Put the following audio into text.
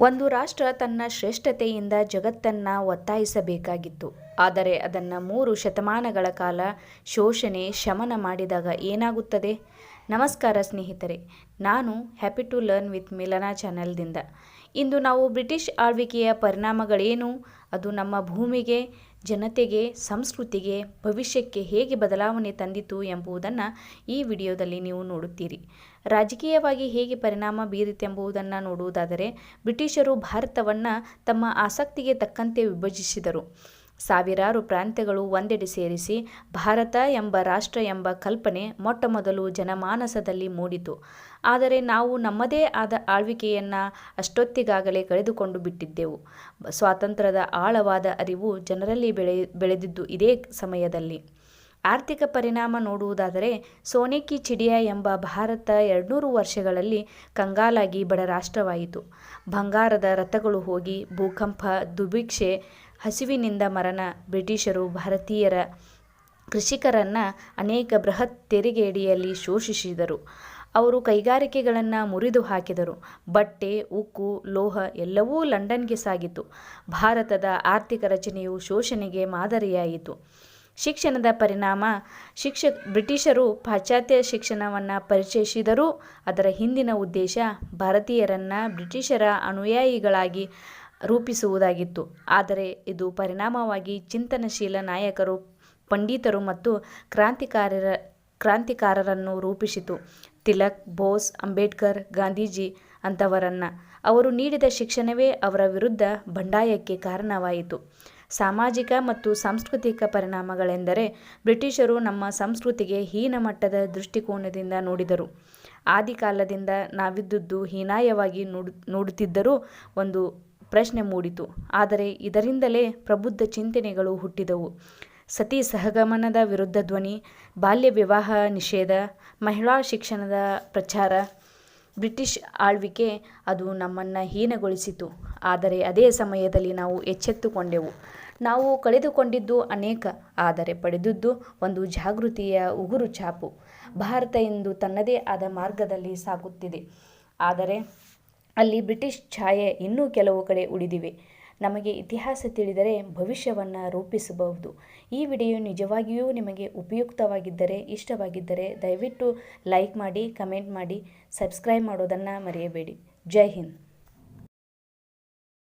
ಒಂದು ರಾಷ್ಟ್ರ ತನ್ನ ಶ್ರೇಷ್ಠತೆಯಿಂದ ಜಗತ್ತನ್ನು ಒತ್ತಾಯಿಸಬೇಕಾಗಿತ್ತು. ಆದರೆ ಅದನ್ನು ಮೂರು ಶತಮಾನಗಳ ಕಾಲ ಶೋಷಣೆ, ಶಮನ ಮಾಡಿದಾಗ ಏನಾಗುತ್ತದೆ? ನಮಸ್ಕಾರ ಸ್ನೇಹಿತರೆ, ನಾನು happy to learn with Milana ಚಾನೆಲ್ದಿಂದ ಇಂದು ನಾವು ಬ್ರಿಟಿಷ್ ಆಳ್ವಿಕೆಯ ಪರಿಣಾಮಗಳೇನು? ಅದು ನಮ್ಮ ಭೂಮಿಗೆ ಜನತೆಗೆ, ಸಂಸ್ಕೃತಿಗೆ, ಭವಿಷ್ಯಕ್ಕೆ ಹೇಗೆ ಬದಲಾವಣೆ ತಂದಿತು ಎಂಬುದನ್ನು ಈ ವಿಡಿಯೋದಲ್ಲಿ ನೀವು ನೋಡುತ್ತೀರಿ. ರಾಜಕೀಯವಾಗಿ ಹೇಗೆ ಪರಿಣಾಮ ಬೀರಿತೆಂಬುದನ್ನು ನೋಡುವುದಾದರೆ, ಬ್ರಿಟಿಷರು ಭಾರತವನ್ನು ತಮ್ಮ ಆಸಕ್ತಿಗೆ ತಕ್ಕಂತೆ ವಿಭಜಿಸಿದರು. ಸಾವಿರಾರು ಪ್ರಾಂತ್ಯಗಳು ಒಂದೆಡೆ ಸೇರಿಸಿ ಭಾರತ ಎಂಬ ರಾಷ್ಟ್ರ ಎಂಬ ಕಲ್ಪನೆ ಮೊಟ್ಟಮೊದಲು ಜನಮಾನಸದಲ್ಲಿ ಮೂಡಿತು. ಆದರೆ ನಾವು ನಮ್ಮದೇ ಆದ ಆಳ್ವಿಕೆಯನ್ನು ಅಷ್ಟೊತ್ತಿಗಾಗಲೇ ಕಳೆದುಕೊಂಡು ಬಿಟ್ಟಿದ್ದೆವು. ಸ್ವಾತಂತ್ರ್ಯದ ಆಳವಾದ ಅರಿವು ಜನರಲ್ಲಿ ಬೆಳೆ, ಬೆಳೆದಿದ್ದು ಇದೇ ಸಮಯದಲ್ಲಿ. ಆರ್ಥಿಕ ಪರಿಣಾಮ ನೋಡುವುದಾದರೆ ಸೋನೆಕಿ ಚಿಡಿಯಾ ಎಂಬ ಭಾರತ ಎರಡುನೂರು ವರ್ಷಗಳಲ್ಲಿ ಕಂಗಾಲಾಗಿ ಬಡ ರಾಷ್ಟ್ರವಾಯಿತು. ಬಂಗಾರದ ರಥಗಳು ಹೋಗಿ ಭೂಕಂಪ ದುಭಿಕ್ಷೆ ಹಸಿವಿನಿಂದ ಮರಣ, ಬ್ರಿಟಿಷರು ಭಾರತೀಯರ ಕೃಷಿಕರನ್ನು ಅನೇಕ ಬೃಹತ್ ತೆರಿಗೆಯಡಿಯಲ್ಲಿ ಶೋಷಿಸಿದರು. ಅವರು ಕೈಗಾರಿಕೆಗಳನ್ನು ಮುರಿದು ಹಾಕಿದರು. ಬಟ್ಟೆ, ಉಕ್ಕು, ಲೋಹ ಎಲ್ಲವೂ ಲಂಡನ್ಗೆ ಸಾಗಿತು. ಭಾರತದ ಆರ್ಥಿಕ ರಚನೆಯು ಶೋಷಣೆಗೆ ಮಾದರಿಯಾಯಿತು. ಶಿಕ್ಷಣದ ಪರಿಣಾಮ. ಶಿಕ್ಷ, ಬ್ರಿಟಿಷರು ಪಾಶ್ಚಾತ್ಯ ಶಿಕ್ಷಣವನ್ನು ಪರಿಚಯಿಸಿದರೂ. ಅದರ ಹಿಂದಿನ ಉದ್ದೇಶ ಭಾರತೀಯರನ್ನು ಬ್ರಿಟಿಷರ ಅನುಯಾಯಿಗಳಾಗಿ ರೂಪಿಸುವುದಾಗಿತ್ತು. ಆದರೆ ಇದು ಪರಿಣಾಮವಾಗಿ ಚಿಂತನಶೀಲ ನಾಯಕರು, ಪಂಡಿತರು ಮತ್ತು ಕ್ರಾಂತಿಕಾರರ, ಕ್ರಾಂತಿಕಾರರನ್ನು ರೂಪಿಸಿತು. ತಿಲಕ್, ಬೋಸ್, ಅಂಬೇಡ್ಕರ್, ಗಾಂಧೀಜಿ ಅಂಥವರನ್ನು ಅವರು ನೀಡಿದ ಶಿಕ್ಷಣವೇ ಅವರ ವಿರುದ್ಧ ಬಂಡಾಯಕ್ಕೆ ಕಾರಣವಾಯಿತು. ಸಾಮಾಜಿಕ ಮತ್ತು ಸಾಂಸ್ಕೃತಿಕ ಪರಿಣಾಮಗಳೆಂದರೆ ಬ್ರಿಟಿಷರು ನಮ್ಮ ಸಂಸ್ಕೃತಿಗೆ ಹೀನಮಟ್ಟದ ದೃಷ್ಟಿಕೋನದಿಂದ ನೋಡಿದರು. ಆದಿಕಾಲದಿಂದ ನಾವಿದ್ದುದು ಹೀನಾಯವಾಗಿ ನೋಡು, ನೋಡುತ್ತಿದ್ದರೂ ಒಂದು ಪ್ರಶ್ನೆ ಮೂಡಿತು. ಆದರೆ ಇದರಿಂದಲೇ ಪ್ರಬುದ್ಧ ಚಿಂತನೆಗಳು ಹುಟ್ಟಿದವು. ಸತಿ ಸಹಗಮನದ ವಿರುದ್ಧ ಧ್ವನಿ, ಬಾಲ್ಯ ವಿವಾಹ ನಿಷೇಧ, ಮಹಿಳಾ ಶಿಕ್ಷಣದ ಪ್ರಚಾರ, ಬ್ರಿಟಿಷ್ ಆಳ್ವಿಕೆ ಅದು ನಮ್ಮನ್ನು ಹೀನಗೊಳಿಸಿತು. ಆದರೆ ಅದೇ ಸಮಯದಲ್ಲಿ ನಾವು ಎಚ್ಚೆತ್ತುಕೊಂಡೆವು. ನಾವು ಕಳೆದುಕೊಂಡಿದ್ದು ಅನೇಕ, ಆದರೆ ಪಡೆದದ್ದು ಒಂದು ಜಾಗೃತಿಯ ಉಗುರು ಚಾಪು. ಭಾರತ ಇಂದು ತನ್ನದೇ ಆದ ಮಾರ್ಗದಲ್ಲಿ ಸಾಗುತ್ತಿದೆ. ಆದರೆ ಅಲ್ಲಿ ಬ್ರಿಟಿಷ್ ಛಾಯೆ ಇನ್ನೂ ಕೆಲವು ಕಡೆ ಉಳಿದಿವೆ. ನಮಗೆ ಇತಿಹಾಸ ತಿಳಿದರೆ ಭವಿಷ್ಯವನ್ನು ರೂಪಿಸಬಹುದು. ಈ ವಿಡಿಯೋ ನಿಜವಾಗಿಯೂ ನಿಮಗೆ ಉಪಯುಕ್ತವಾಗಿದ್ದರೆ, ಇಷ್ಟವಾಗಿದ್ದರೆ ದಯವಿಟ್ಟು ಲೈಕ್ ಮಾಡಿ, ಕಮೆಂಟ್ ಮಾಡಿ, ಸಬ್ಸ್ಕ್ರೈಬ್ ಮಾಡೋದನ್ನು ಮರೆಯಬೇಡಿ. ಜೈ ಹಿಂದ್.